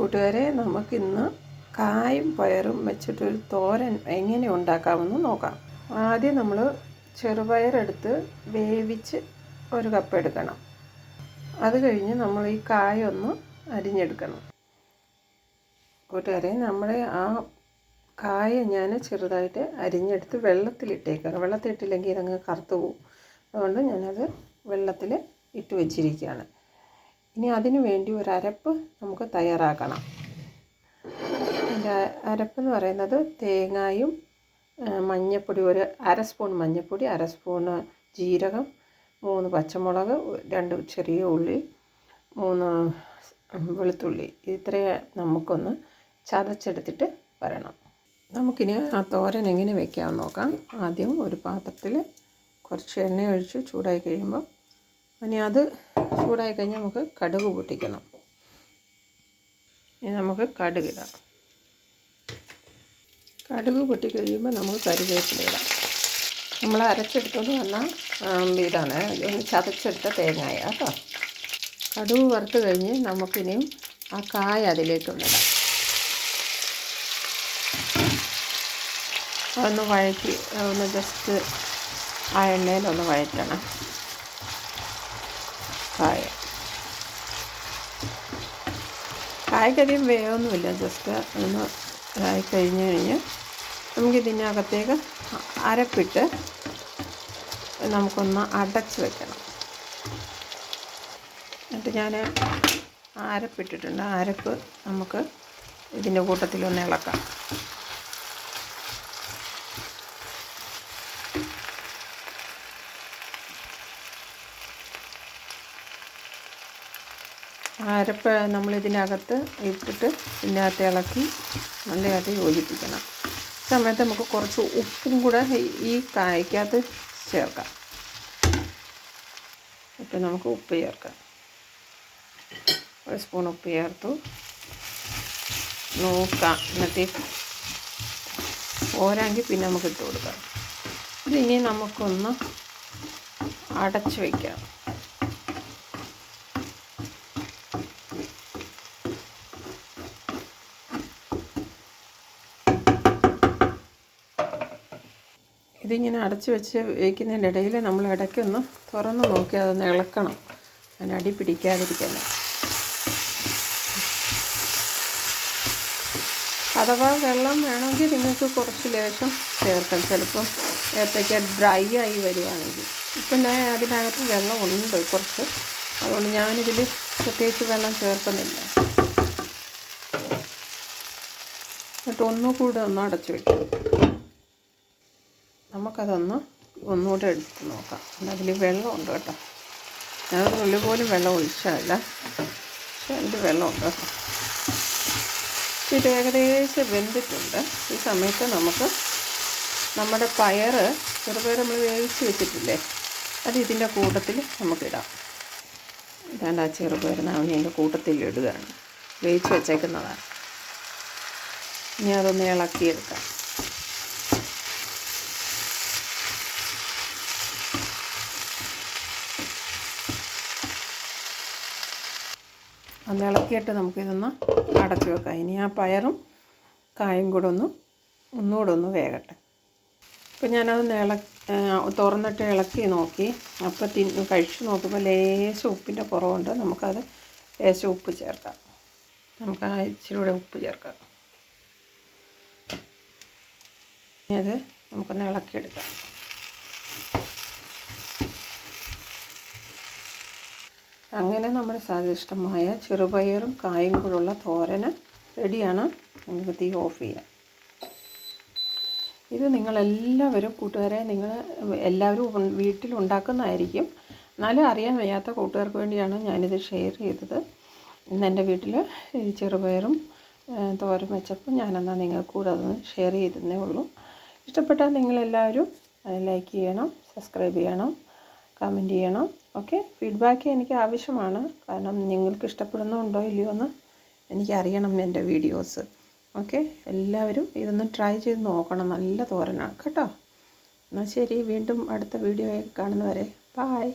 കൂട്ടുകാരെ നമുക്കിന്ന് കായും പയറും വെച്ചിട്ടൊരു തോരൻ എങ്ങനെ ഉണ്ടാക്കാമെന്ന് നോക്കാം. ആദ്യം നമ്മൾ ചെറുപയറെടുത്ത് വേവിച്ച് ഒരു കപ്പ് എടുക്കണം. അത് കഴിഞ്ഞ് നമ്മൾ ഈ കായൊന്ന് അരിഞ്ഞെടുക്കണം. കൂട്ടുകാരെ നമ്മുടെ ആ കായ ഞാൻ ചെറുതായിട്ട് അരിഞ്ഞെടുത്ത് വെള്ളത്തിലിട്ടേക്കാണ് വെള്ളത്തിലിട്ടില്ലെങ്കിൽ ഇതങ്ങ് കറുത്തു പോകും. അതുകൊണ്ട് ഞാനത് വെള്ളത്തിൽ ഇട്ട് വെച്ചിരിക്കുകയാണ്. ഇനി അതിനു വേണ്ടി ഒരു അരപ്പ് നമുക്ക് തയ്യാറാക്കണം. അതിന്റെ അരപ്പെന്ന് പറയുന്നത് തേങ്ങായും മഞ്ഞൾപ്പൊടി ഒരു അര സ്പൂൺ മഞ്ഞൾപ്പൊടി അര സ്പൂണ് ജീരകം മൂന്ന് പച്ചമുളക് രണ്ട് ചെറിയ ഉള്ളി മൂന്ന് വെളുത്തുള്ളി. ഇത്രയും നമുക്കൊന്ന് ചതച്ചെടുത്തിട്ട് വരണം. നമുക്കിനി ആ തോരൻ എങ്ങനെ വെക്കാമെന്ന് നോക്കാം. ആദ്യം ഒരു പാത്രത്തിൽ കുറച്ച് എണ്ണ ഒഴിച്ച് ചൂടായി കഴിയുമ്പോൾ ഇനി അത് ചൂടായി കഴിഞ്ഞാൽ നമുക്ക് കടുക് പൊട്ടിക്കണം. ഇനി നമുക്ക് കടുകിടാം കടുക് പൊട്ടിക്കഴിയുമ്പോൾ നമുക്ക് കരുവേപ്പില ഇടാം. നമ്മൾ അരച്ചെടുത്തോണ്ട് വന്ന ഇതാണ്. ഒന്ന് ചതച്ചെടുത്ത തേങ്ങായ കേട്ടോ. കടുക് വറുത്ത് കഴിഞ്ഞ് നമുക്കിനിയും ആ കായ അതിലേക്കൊന്നിടാം അതൊന്ന് വഴറ്റി ഒന്ന് ജസ്റ്റ് ആ എണ്ണയിലൊന്ന് വഴറ്റണം. കായ കായ്ക്കധികം വേവൊന്നുമില്ല ജസ്റ്റ് ഒന്ന് ഇതായി കഴിഞ്ഞ് കഴിഞ്ഞ് നമുക്കിതിനകത്തേക്ക് അരപ്പിട്ട് നമുക്കൊന്ന് അടച്ച് വെക്കണം. എന്നിട്ട് ഞാൻ അരപ്പിട്ടിട്ടുണ്ട് അരപ്പ് നമുക്ക് ഇതിന്റെ കൂട്ടത്തിലൊന്ന് ഇളക്കാം. അരപ്പ് നമ്മളിതിനകത്ത് ഇട്ടിട്ട് ഇതിനകത്ത് ഇളക്കി നല്ലതായിട്ട് യോജിപ്പിക്കണം. സമയത്ത് നമുക്ക് കുറച്ച് ഉപ്പും കൂടെ ഈ കായ്ക്കകത്ത് ചേർക്കാം. ഇപ്പം നമുക്ക് ഉപ്പ് ചേർക്കാം. ഒരു സ്പൂൺ ഉപ്പ് ചേർത്തു. നോക്കാം. എന്നിട്ട് പോരാങ്കിൽ പിന്നെ നമുക്ക് ഇട്ട് കൊടുക്കാം. ഇതിനി നമുക്കൊന്ന് അടച്ച് വയ്ക്കാം ഇതിങ്ങനെ അടച്ച് വെച്ച് വയ്ക്കുന്നതിന്റെ ഇടയിൽ നമ്മൾ ഇടയ്ക്കൊന്ന് തുറന്ന് നോക്കി അതൊന്ന് ഇളക്കണം. അതിന് അടി പിടിക്കാതിരിക്കാൻ. അഥവാ വെള്ളം വേണമെങ്കിൽ നിങ്ങൾക്ക് കുറച്ച് ലേശം ചേർക്കാം. ചിലപ്പം ഏത്തയ്ക്ക ഡ്രൈ ആയി വരുവാണെങ്കിൽ. ഇപ്പം ഞാൻ അതിനകത്ത് വെള്ളം ഉണ്ട് കുറച്ച്. അതുകൊണ്ട് ഞാനിതിൽ പ്രത്യേകിച്ച് വെള്ളം ചേർക്കുന്നില്ല. എന്നിട്ട് ഒന്നുകൂടെ ഒന്ന് അടച്ചു വയ്ക്കും നമുക്കതൊന്ന് ഒന്നുകൂടെ എടുത്ത് നോക്കാം. അതിൽ വെള്ളമുണ്ട് കേട്ടോ. ഞാൻ ഉള്ളി പോലും വെള്ളം ഒഴിച്ചതല്ല. പക്ഷെ അതിൽ വെള്ളമുണ്ട് കേട്ടോ. ഇത് ഏകദേശം വെന്തിട്ടുണ്ട്. ഈ സമയത്ത് നമുക്ക് നമ്മുടെ പയർ ചെറുപയർ നമ്മൾ വേവിച്ച് വെച്ചിട്ടില്ലേ അത് ഇതിന്റെ കൂട്ടത്തിൽ നമുക്കിടാം ഇതാണ്ട് ആ ചെറുപയർ നാവിനെ കൂട്ടത്തിൽ ഇടുകയാണ്. വേവിച്ച് വെച്ചേക്കുന്നതാണ്. ഇനി അതൊന്ന് ഇളക്കിയെടുക്കാം. ഒന്ന് ഇളക്കിയിട്ട് നമുക്കിതൊന്ന് അടച്ചു വെക്കാം. ഇനി ആ പയറും കായും കൂടെ ഒന്ന് ഒന്നുകൂടെ ഒന്ന് വേകട്ടെ. ഇപ്പം ഞാനതൊന്ന് ഇള തുറന്നിട്ട് ഇളക്കി നോക്കി. അപ്പോൾ തിന്ന് കഴിച്ച് നോക്കുമ്പോൾ ലേശം ഉപ്പിന്റെ കുറവുണ്ട്. നമുക്കത് ലേശം ഉപ്പ് ചേർക്കാം. നമുക്ക് ആ ഇച്ചിരി കൂടെ ഉപ്പ് ചേർക്കാം. ഇനി അത് നമുക്കൊന്ന് ഇളക്കിയെടുക്കാം. അങ്ങനെ നമ്മുടെ സ്വാദിഷ്ടമായ ചെറുപയറും കായും കൂടെയുള്ള തോരന് റെഡിയാണ്. നമുക്ക് തീ ഓഫ് ചെയ്യാം. ഇത് നിങ്ങളെല്ലാവരും കൂട്ടുകാരെ നിങ്ങൾ എല്ലാവരും വീട്ടിൽ ഉണ്ടാക്കുന്നതായിരിക്കും. എന്നാലും അറിയാൻ വയ്യാത്ത കൂട്ടുകാർക്ക് വേണ്ടിയാണ് ഞാനിത് ഷെയർ ചെയ്തത്. ഇന്ന് എന്റെ വീട്ടിൽ ചെറുപയറും തോരം വെച്ചപ്പോൾ ഞാനെന്നാൽ നിങ്ങൾക്ക് കൂടെ അതൊന്ന് ഷെയർ ചെയ്തതേ ഉള്ളൂ. ഇഷ്ടപ്പെട്ടാൽ നിങ്ങളെല്ലാവരും ലൈക്ക് ചെയ്യണം സബ്സ്ക്രൈബ് ചെയ്യണം. കമന്റ് ചെയ്യണം. ഓക്കെ ഫീഡ്ബാക്ക് എനിക്ക് ആവശ്യമാണ്. കാരണം നിങ്ങൾക്ക് ഇഷ്ടപ്പെടുന്നുണ്ടോ ഇല്ലയോ എന്ന് എനിക്കറിയണം എന്റെ വീഡിയോസ് ഓക്കെ എല്ലാവരും ഇതൊന്ന് ട്രൈ ചെയ്ത് നോക്കണം. നല്ല തോരനാണ്. കേട്ടോ? എന്നാൽ ശരി. വീണ്ടും അടുത്ത വീഡിയോ കാണുന്നവരെ. ബായ്